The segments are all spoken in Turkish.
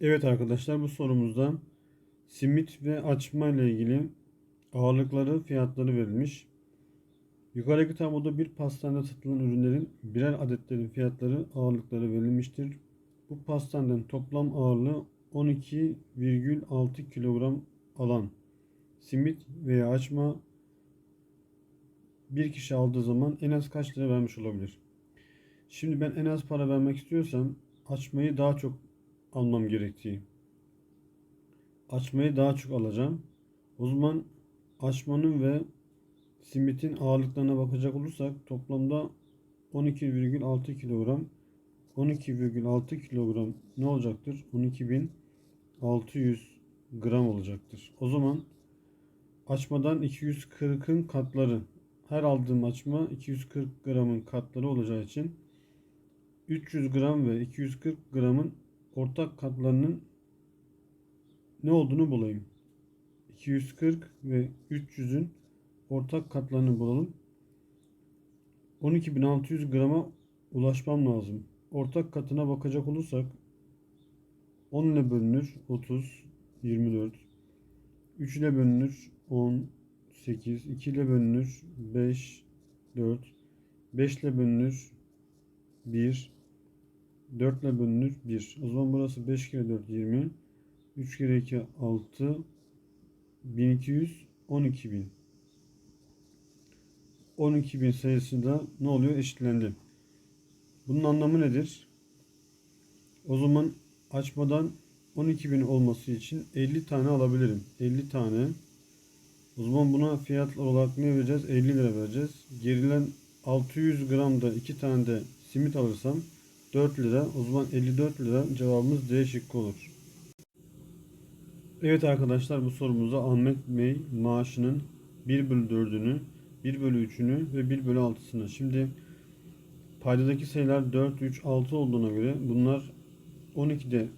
Evet arkadaşlar bu sorumuzda simit ve açma ile ilgili ağırlıkları, fiyatları verilmiş. Yukarıdaki tabloda bir pastanede satılan ürünlerin birer adetlerin fiyatları, ağırlıkları verilmiştir. Bu pastaneden toplam ağırlığı 12,6 kilogram alan simit veya açma bir kişi aldığı zaman en az kaç lira vermiş olabilir? Şimdi ben en az para vermek istiyorsam açmayı daha çok almam gerektiği. Açmayı daha çok alacağım. O zaman açmanın ve simitin ağırlıklarına bakacak olursak toplamda 12,6 kilogram 12,6 kilogram ne olacaktır? 12.600 gram olacaktır. O zaman açmadan 240'ın katları her aldığım açma 240 gramın katları olacağı için 300 gram ve 240 gramın ortak katlarının ne olduğunu bulayım. 240 ve 300'ün ortak katlarını bulalım. 12.600 grama ulaşmam lazım. Ortak katına bakacak olursak 10 ile bölünür 30, 24. 3 ile bölünür 10, 8. 2 ile bölünür 5, 4. 5 ile bölünür 1. 4 ile bölünür 1. O zaman burası 5 kere 4 20. 3 kere 2 6. 1200 12000. 12000 sayısı da ne oluyor? Eşitlendi. Bunun anlamı nedir? O zaman açmadan 12.000 olması için 50 tane alabilirim. 50 tane. O zaman buna fiyat olarak ne vereceğiz? 50 lira vereceğiz. Gerilen 600 gram da 2 tane de simit alırsam 4 lira. O zaman 54 lira cevabımız D şıkkı olur. Evet arkadaşlar bu sorumuzda Ahmet Bey maaşının 1 bölü 4'ünü, 1 bölü 3'ünü ve 1 bölü 6'sını. Şimdi paydadaki sayılar 4, 3, 6 olduğuna göre bunlar 12'de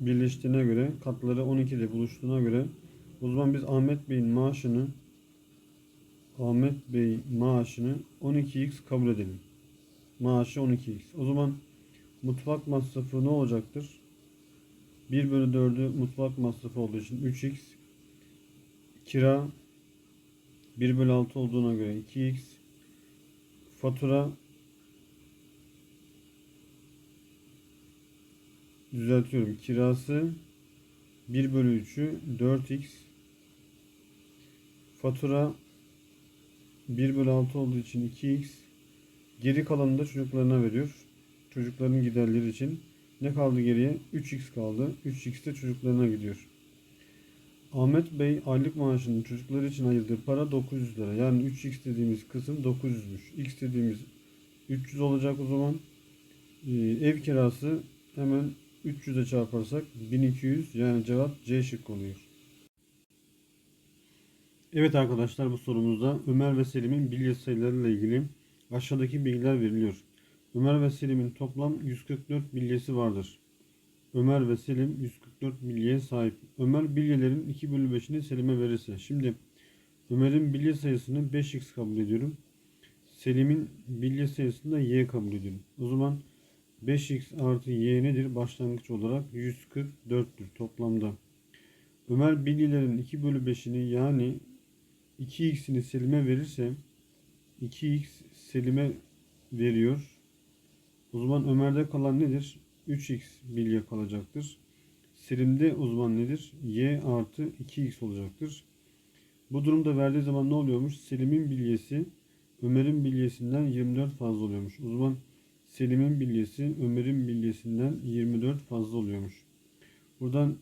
birleştiğine göre katları 12'de buluştuğuna göre o zaman biz Ahmet Bey'in maaşını Ahmet Bey maaşını 12x kabul edelim. Maaşı 12x. O zaman mutfak masrafı ne olacaktır? 1 bölü 4'ü mutfak masrafı olduğu için 3x kira 1 bölü 6 olduğuna göre 2x fatura düzeltiyorum. Kirası 1 bölü 3'ü 4x fatura 1 bölü 6 olduğu için 2x geri kalanını da çocuklarına veriyor çocukların giderleri için ne kaldı geriye? 3x kaldı. 3x de çocuklarına gidiyor. Ahmet Bey aylık maaşının çocukları için ayırdığı para 900 lira. Yani 3x dediğimiz kısım 900'müş. X dediğimiz 300 olacak o zaman. Ee, ev kirası hemen 300'e çarparsak 1200 yani cevap C şıkkı oluyor. Evet arkadaşlar bu sorumuzda Ömer ve Selim'in bilye sayılarıyla ilgili aşağıdaki bilgiler veriliyor. Ömer ve Selim'in toplam 144 bilyesi vardır. Ömer ve Selim 144 bilyeye sahip. Ömer bilyelerin 2 bölü 5'ini Selim'e verirse. Şimdi Ömer'in bilye sayısını 5x kabul ediyorum. Selim'in bilye sayısını da y kabul ediyorum. O zaman 5x artı y nedir? Başlangıç olarak 144'tür toplamda. Ömer bilyelerin 2 bölü 5'ini yani 2x'ini Selim'e verirse 2x Selim'e veriyor. O zaman Ömer'de kalan nedir? 3x bilye kalacaktır. Selim'de o zaman nedir? y artı 2x olacaktır. Bu durumda verdiği zaman ne oluyormuş? Selim'in bilyesi Ömer'in bilyesinden 24 fazla oluyormuş. O zaman Selim'in bilyesi Ömer'in bilyesinden 24 fazla oluyormuş. Buradan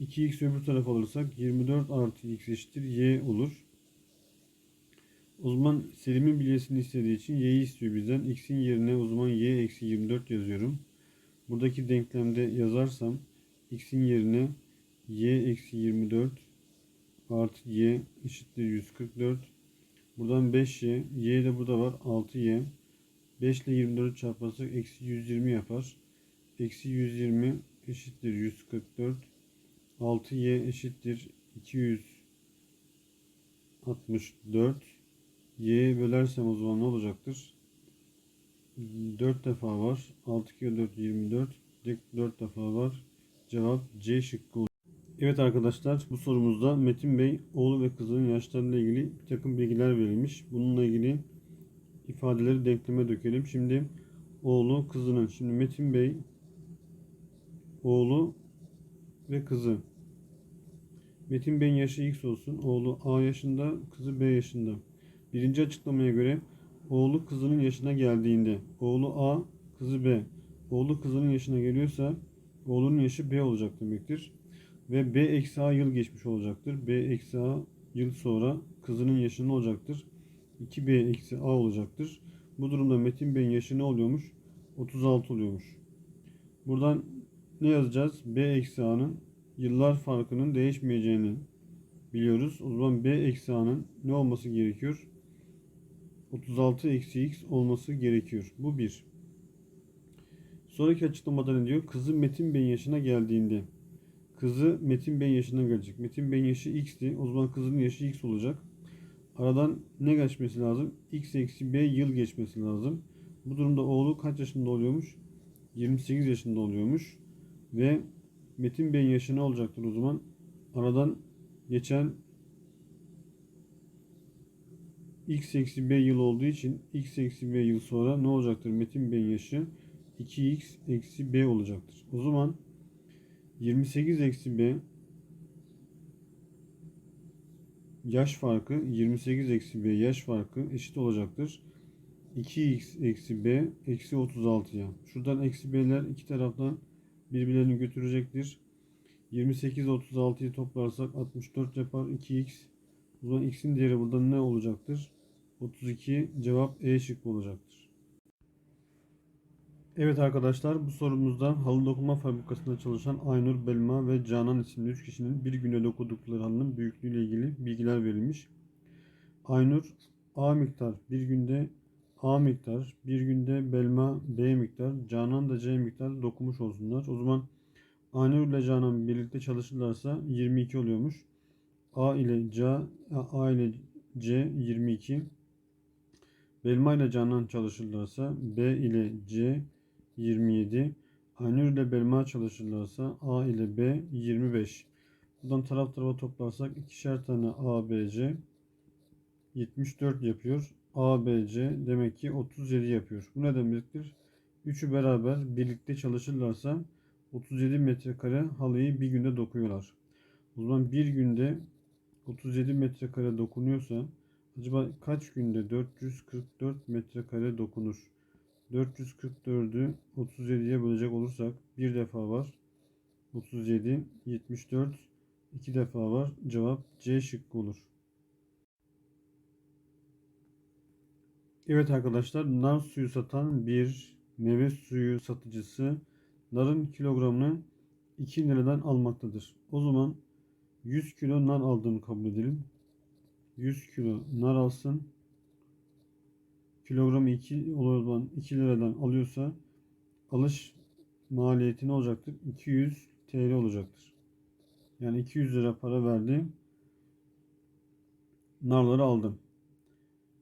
2x öbür tarafa alırsak 24 artı x eşittir y olur. O zaman Selim'in bilyesini istediği için y'yi istiyor bizden. X'in yerine o zaman y eksi 24 yazıyorum. Buradaki denklemde yazarsam x'in yerine y eksi 24 artı y eşittir 144. Buradan 5y. y de burada var 6y. 5 ile 24 çarparsak eksi 120 yapar. Eksi 120 eşittir 144. 6y eşittir 264. Y'ye bölersem o zaman ne olacaktır? 4 defa var. 6 kere 4 24. 4 defa var. Cevap C şıkkı olur. Evet arkadaşlar bu sorumuzda Metin Bey oğlu ve kızının yaşlarıyla ilgili bir takım bilgiler verilmiş. Bununla ilgili ifadeleri denkleme dökelim. Şimdi oğlu kızının. Şimdi Metin Bey oğlu ve kızı. Metin Bey'in yaşı X olsun. Oğlu A yaşında, kızı B yaşında. Birinci açıklamaya göre oğlu kızının yaşına geldiğinde oğlu A, kızı B. Oğlu kızının yaşına geliyorsa oğlunun yaşı B olacak demektir. Ve B eksi A yıl geçmiş olacaktır. B eksi A yıl sonra kızının yaşı ne olacaktır? 2B eksi A olacaktır. Bu durumda Metin Bey'in yaşı ne oluyormuş? 36 oluyormuş. Buradan ne yazacağız? B eksi A'nın yıllar farkının değişmeyeceğini biliyoruz. O zaman B eksi A'nın ne olması gerekiyor? 36 eksi X olması gerekiyor. Bu bir. Sonraki açıklamada ne diyor? Kızı Metin Bey'in yaşına geldiğinde. Kızı Metin Bey'in yaşına gelecek. Metin Bey'in yaşı X'ti. O zaman kızının yaşı X olacak. Aradan ne geçmesi lazım? X eksi B yıl geçmesi lazım. Bu durumda oğlu kaç yaşında oluyormuş? 28 yaşında oluyormuş. Ve Metin Bey'in yaşı ne olacaktır o zaman? Aradan geçen x eksi b yıl olduğu için x eksi b yıl sonra ne olacaktır? Metin Bey'in yaşı 2x eksi b olacaktır. O zaman 28 eksi b yaş farkı 28 eksi b yaş farkı eşit olacaktır. 2x eksi b eksi 36'ya. Şuradan eksi b'ler iki taraftan birbirlerini götürecektir. 28 36'yı toplarsak 64 yapar 2x. O zaman x'in değeri burada ne olacaktır? 32 cevap E şıkkı olacaktır. Evet arkadaşlar bu sorumuzda halı dokuma fabrikasında çalışan Aynur, Belma ve Canan isimli 3 kişinin bir günde dokudukları halının büyüklüğüyle ilgili bilgiler verilmiş. Aynur A miktar bir günde A miktar, bir günde Belma B miktar, Canan da C miktar dokumuş olsunlar. O zaman Aynur ile Canan birlikte çalışırlarsa 22 oluyormuş. A ile C, A ile C 22. Belma ile Canan çalışırlarsa B ile C 27. Aynur ile Belma çalışırlarsa A ile B 25. Buradan taraf tarafa toplarsak ikişer tane A, B, C 74 yapıyor. A, B, C demek ki 37 yapıyor. Bu ne demektir? Üçü beraber birlikte çalışırlarsa 37 metrekare halıyı bir günde dokuyorlar. O zaman bir günde 37 metrekare dokunuyorsa acaba kaç günde 444 metrekare dokunur? 444'ü 37'ye bölecek olursak bir defa var. 37, 74, iki defa var. Cevap C şıkkı olur. Evet arkadaşlar nar suyu satan bir meyve suyu satıcısı narın kilogramını 2 liradan almaktadır. O zaman 100 kilo nar aldığını kabul edelim. 100 kilo nar alsın. Kilogramı 2 olan 2 liradan alıyorsa alış maliyeti ne olacaktır? 200 TL olacaktır. Yani 200 lira para verdi. Narları aldım.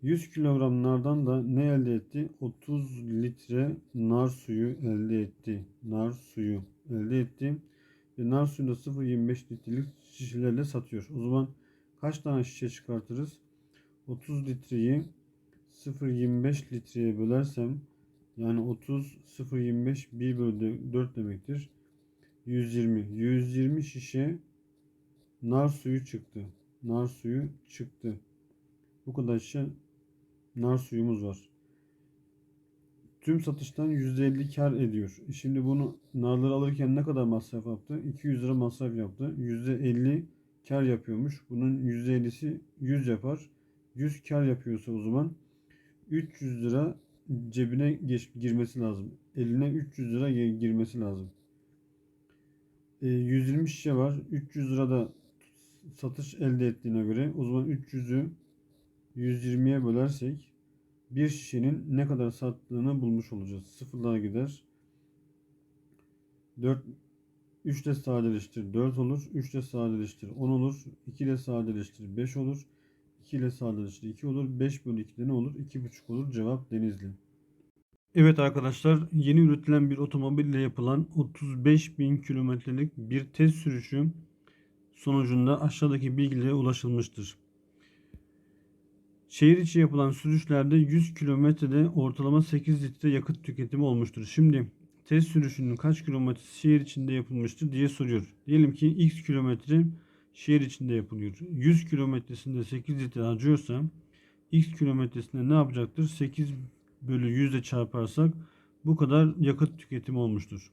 100 kilogram nardan da ne elde etti? 30 litre nar suyu elde etti. Nar suyu elde etti. Ve nar suyunu da 0.25 litrelik şişelerle satıyor. O zaman kaç tane şişe çıkartırız? 30 litreyi 0.25 litreye bölersem yani 30 0.25 1 bölü 4 demektir. 120. 120 şişe nar suyu çıktı. Nar suyu çıktı. Bu kadar şişe nar suyumuz var. Tüm satıştan %50 kar ediyor. E Şimdi bunu narları alırken ne kadar masraf yaptı? 200 lira masraf yaptı. %50 kar yapıyormuş. Bunun %50'si 100 yapar. 100 kar yapıyorsa o zaman 300 lira cebine geç, girmesi lazım. Eline 300 lira girmesi lazım. E, 120 şişe var. 300 lira da satış elde ettiğine göre o zaman 300'ü 120'ye bölersek bir şişenin ne kadar sattığını bulmuş olacağız. Sıfırlara gider. 4 3 ile sadeleştir 4 olur. 3 ile sadeleştir 10 olur. 2 ile sadeleştir 5 olur. 2 ile sadeleştir 2 olur. 5 bölü 2'de ne olur? 2,5 olur. Cevap Denizli. Evet arkadaşlar yeni üretilen bir otomobille yapılan 35 bin kilometrelik bir test sürüşü sonucunda aşağıdaki bilgilere ulaşılmıştır. Şehir içi yapılan sürüşlerde 100 kilometrede ortalama 8 litre yakıt tüketimi olmuştur. Şimdi test sürüşünün kaç kilometresi şehir içinde yapılmıştır diye soruyor. Diyelim ki x kilometre şehir içinde yapılıyor. 100 kilometresinde 8 litre harcıyorsa x kilometresinde ne yapacaktır? 8 bölü 100 ile çarparsak bu kadar yakıt tüketimi olmuştur.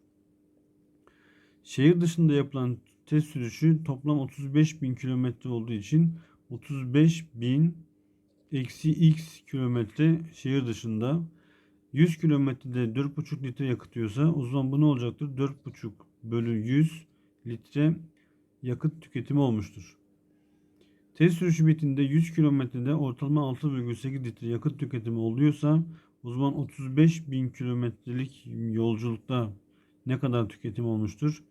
Şehir dışında yapılan test sürüşü toplam 35 bin kilometre olduğu için 35 bin eksi x kilometre şehir dışında 100 kilometrede 4,5 litre yakıtıyorsa o zaman bu ne olacaktır? 4,5 bölü 100 litre yakıt tüketimi olmuştur. Test sürüşü bittiğinde 100 kilometrede ortalama 6,8 litre yakıt tüketimi oluyorsa o zaman 35 bin kilometrelik yolculukta ne kadar tüketim olmuştur?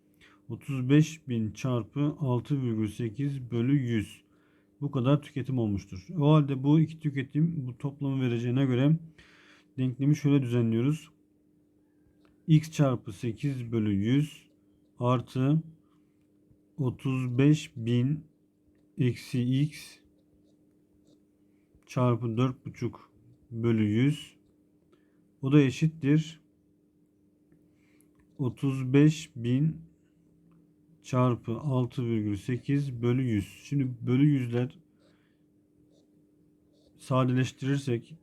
35 bin çarpı 6,8 bölü 100. Bu kadar tüketim olmuştur. O halde bu iki tüketim bu toplamı vereceğine göre denklemi şöyle düzenliyoruz. x çarpı 8 bölü 100 artı 35 bin eksi x çarpı 4,5 bölü 100 o da eşittir 35 bin çarpı 6,8 bölü 100. Şimdi bölü yüzler sadeleştirirsek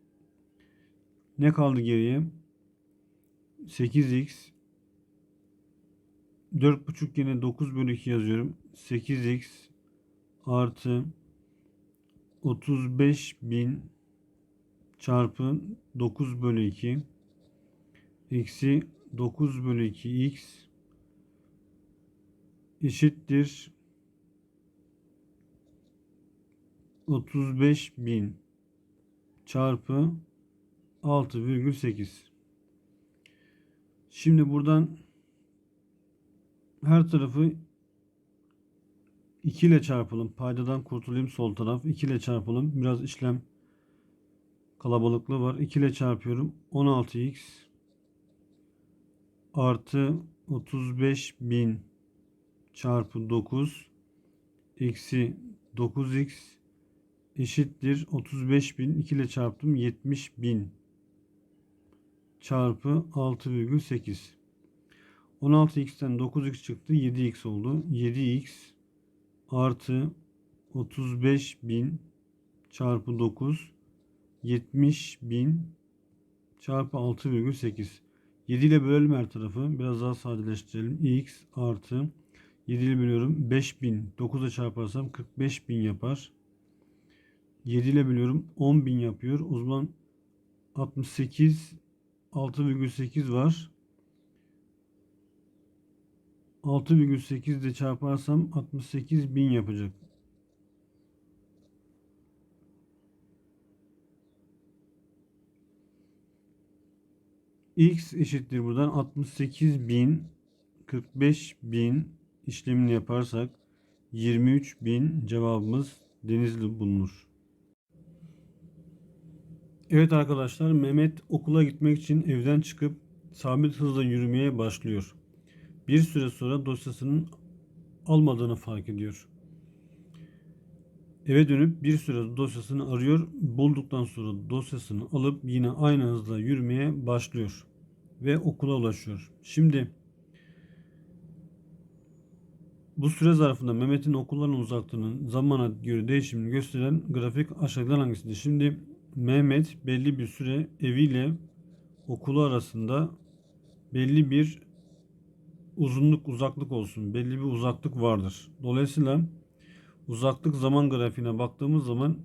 ne kaldı geriye? 8x 4,5 yine 9 bölü 2 yazıyorum. 8x artı 35 bin çarpı 9 bölü 2 eksi 9 bölü 2 x eşittir 35 bin çarpı 6,8 Şimdi buradan her tarafı 2 ile çarpalım. Paydadan kurtulayım sol taraf. 2 ile çarpalım. Biraz işlem kalabalıklığı var. 2 ile çarpıyorum. 16x artı 35.000 çarpı 9 eksi 9x eşittir 35.000 2 ile çarptım 70.000 çarpı 6,8 16x'ten 9x çıktı 7x oldu. 7x artı 35.000 çarpı 9 70.000 çarpı 6,8 7 ile bölelim her tarafı. Biraz daha sadeleştirelim. x artı 7 ile bölüyorum. 5000 9 ile çarparsam 45000 yapar. 7 ile bölüyorum. 10.000 yapıyor. O zaman 68 6,8 var. 6,8 ile çarparsam 68.000 yapacak. x eşittir buradan 68 bin 45 bin işlemini yaparsak 23 bin cevabımız Denizli bulunur. Evet arkadaşlar Mehmet okula gitmek için evden çıkıp sabit hızla yürümeye başlıyor. Bir süre sonra dosyasının almadığını fark ediyor. Eve dönüp bir süre dosyasını arıyor. Bulduktan sonra dosyasını alıp yine aynı hızla yürümeye başlıyor. Ve okula ulaşıyor. Şimdi bu süre zarfında Mehmet'in okulların uzaklığının zamana göre değişimini gösteren grafik aşağıdan hangisidir? Şimdi Mehmet belli bir süre eviyle okulu arasında belli bir uzunluk uzaklık olsun. Belli bir uzaklık vardır. Dolayısıyla uzaklık zaman grafiğine baktığımız zaman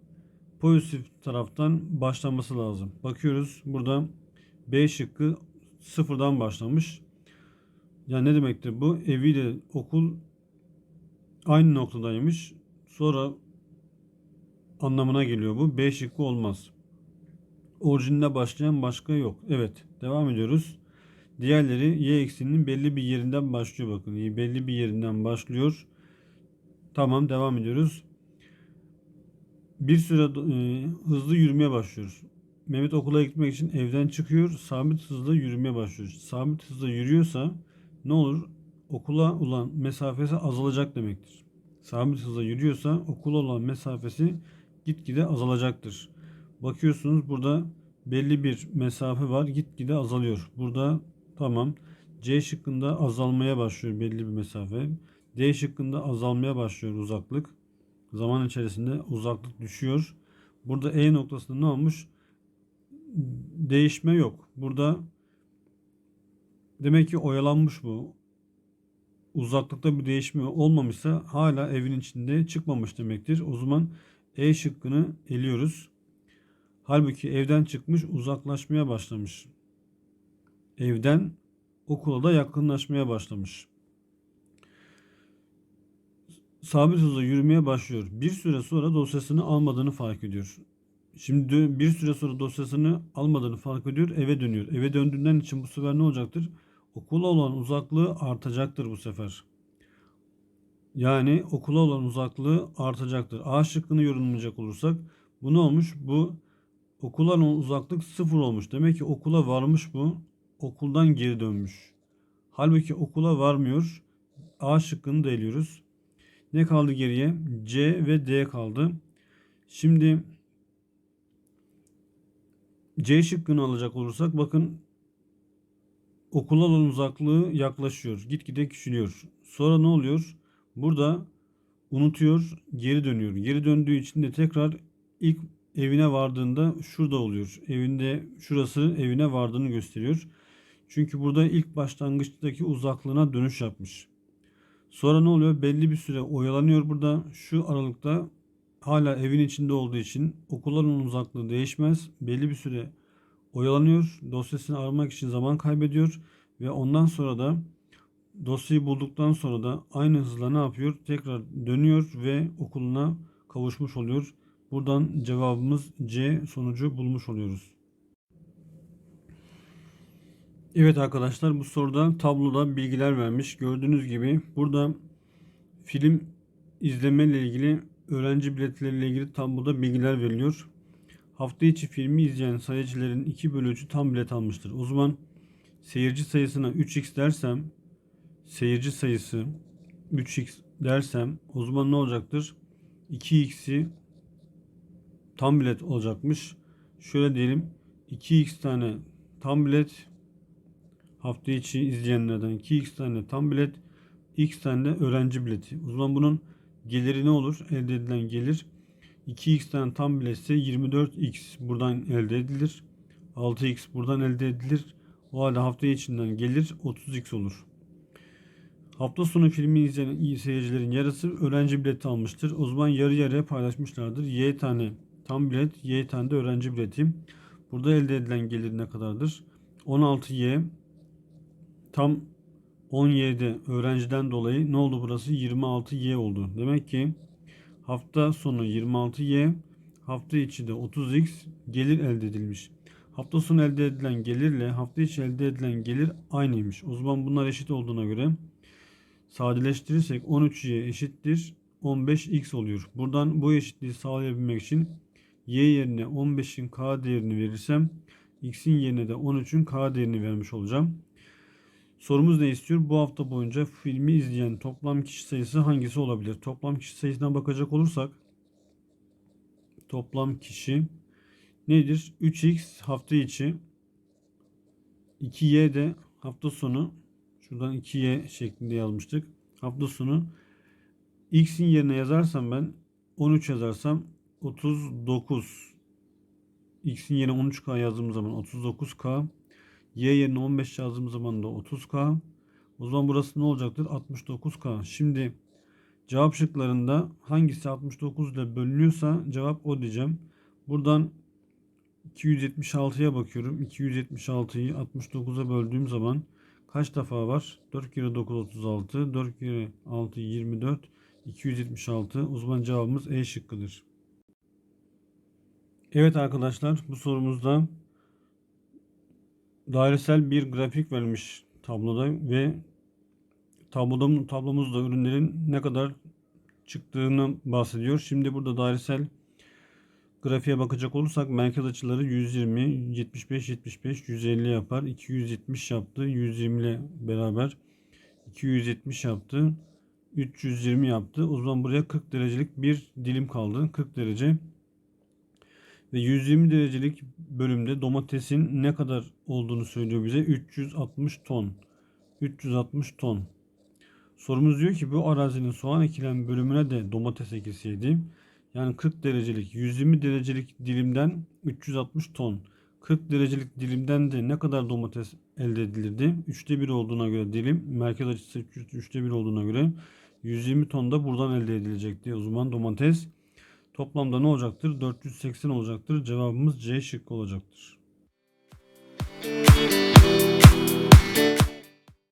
pozitif taraftan başlaması lazım. Bakıyoruz burada B şıkkı sıfırdan başlamış. Yani ne demektir bu? Eviyle okul aynı noktadaymış. Sonra anlamına geliyor bu. B şıkkı olmaz. Orijinde başlayan başka yok. Evet. Devam ediyoruz. Diğerleri y ekseninin belli bir yerinden başlıyor bakın. Belli bir yerinden başlıyor. Tamam devam ediyoruz. Bir süre e, hızlı yürümeye başlıyoruz. Mehmet okula gitmek için evden çıkıyor. Sabit hızla yürümeye başlıyor. Sabit hızla yürüyorsa ne olur? Okula olan mesafesi azalacak demektir. Sabit hızla yürüyorsa okula olan mesafesi gitgide azalacaktır. Bakıyorsunuz burada belli bir mesafe var. Gitgide azalıyor. Burada tamam. C şıkkında azalmaya başlıyor belli bir mesafe. D şıkkında azalmaya başlıyor uzaklık. Zaman içerisinde uzaklık düşüyor. Burada E noktasında ne olmuş? Değişme yok. Burada demek ki oyalanmış bu. Uzaklıkta bir değişme olmamışsa hala evin içinde çıkmamış demektir. O zaman E şıkkını eliyoruz. Halbuki evden çıkmış uzaklaşmaya başlamış. Evden okula da yakınlaşmaya başlamış. Sabit hızla yürümeye başlıyor. Bir süre sonra dosyasını almadığını fark ediyor. Şimdi bir süre sonra dosyasını almadığını fark ediyor. Eve dönüyor. Eve döndüğünden için bu sefer ne olacaktır? Okula olan uzaklığı artacaktır bu sefer. Yani okula olan uzaklığı artacaktır. A şıkkını yorumlayacak olursak bu ne olmuş? Bu okula olan uzaklık sıfır olmuş. Demek ki okula varmış bu. Okuldan geri dönmüş. Halbuki okula varmıyor. A şıkkını da eliyoruz. Ne kaldı geriye? C ve D kaldı. Şimdi C şıkkını alacak olursak bakın okula olan uzaklığı yaklaşıyor. Gitgide küçülüyor. Sonra ne oluyor? Burada unutuyor, geri dönüyor. Geri döndüğü için de tekrar ilk evine vardığında şurada oluyor. Evinde şurası evine vardığını gösteriyor. Çünkü burada ilk başlangıçtaki uzaklığına dönüş yapmış. Sonra ne oluyor? Belli bir süre oyalanıyor burada. Şu aralıkta hala evin içinde olduğu için okulların uzaklığı değişmez. Belli bir süre oyalanıyor. Dosyasını aramak için zaman kaybediyor. Ve ondan sonra da dosyayı bulduktan sonra da aynı hızla ne yapıyor? Tekrar dönüyor ve okuluna kavuşmuş oluyor. Buradan cevabımız C sonucu bulmuş oluyoruz. Evet arkadaşlar bu soruda tabloda bilgiler vermiş. Gördüğünüz gibi burada film izleme ile ilgili öğrenci biletleriyle ilgili tabloda bilgiler veriliyor. Hafta içi filmi izleyen sayıcıların 2 bölü 3'ü tam bilet almıştır. O zaman seyirci sayısına 3x dersem seyirci sayısı 3x dersem o zaman ne olacaktır? 2x'i tam bilet olacakmış. Şöyle diyelim 2x tane tam bilet hafta içi izleyenlerden 2x tane tam bilet x tane de öğrenci bileti. O zaman bunun geliri ne olur? Elde edilen gelir 2x tane tam biletse 24x buradan elde edilir. 6x buradan elde edilir. O halde hafta içinden gelir 30x olur. Hafta sonu filmi izleyen seyircilerin yarısı öğrenci bileti almıştır. O zaman yarı yarıya paylaşmışlardır. Y tane tam bilet, Y tane de öğrenci bileti. Burada elde edilen gelir ne kadardır? 16Y tam 17 öğrenciden dolayı ne oldu burası? 26Y oldu. Demek ki hafta sonu 26Y, hafta içi de 30X gelir elde edilmiş. Hafta sonu elde edilen gelirle hafta içi elde edilen gelir aynıymış. O zaman bunlar eşit olduğuna göre sadeleştirirsek 13y eşittir 15x oluyor. Buradan bu eşitliği sağlayabilmek için y yerine 15'in k değerini verirsem x'in yerine de 13'ün k değerini vermiş olacağım. Sorumuz ne istiyor? Bu hafta boyunca filmi izleyen toplam kişi sayısı hangisi olabilir? Toplam kişi sayısına bakacak olursak toplam kişi nedir? 3x hafta içi 2y de hafta sonu şuradan 2y şeklinde yazmıştık. Hafta sonu x'in yerine yazarsam ben 13 yazarsam 39 x'in yerine 13k yazdığım zaman 39k y yerine 15 yazdığım zaman da 30k o zaman burası ne olacaktır? 69k şimdi cevap şıklarında hangisi 69 ile bölünüyorsa cevap o diyeceğim. Buradan 276'ya bakıyorum. 276'yı 69'a böldüğüm zaman kaç defa var? 4 kere 9 36 4 kere 6 24 276 o zaman cevabımız E şıkkıdır. Evet arkadaşlar bu sorumuzda dairesel bir grafik vermiş tabloda ve tabloda, tablomuzda ürünlerin ne kadar çıktığını bahsediyor. Şimdi burada dairesel Grafiğe bakacak olursak merkez açıları 120, 75, 75, 150 yapar. 270 yaptı. 120 ile beraber 270 yaptı. 320 yaptı. O zaman buraya 40 derecelik bir dilim kaldı. 40 derece. Ve 120 derecelik bölümde domatesin ne kadar olduğunu söylüyor bize. 360 ton. 360 ton. Sorumuz diyor ki bu arazinin soğan ekilen bölümüne de domates ekilseydi. Yani 40 derecelik 120 derecelik dilimden 360 ton. 40 derecelik dilimden de ne kadar domates elde edilirdi? 3'te 1 olduğuna göre dilim merkez açısı 3'te 1 olduğuna göre 120 ton da buradan elde edilecekti. O zaman domates toplamda ne olacaktır? 480 olacaktır. Cevabımız C şıkkı olacaktır.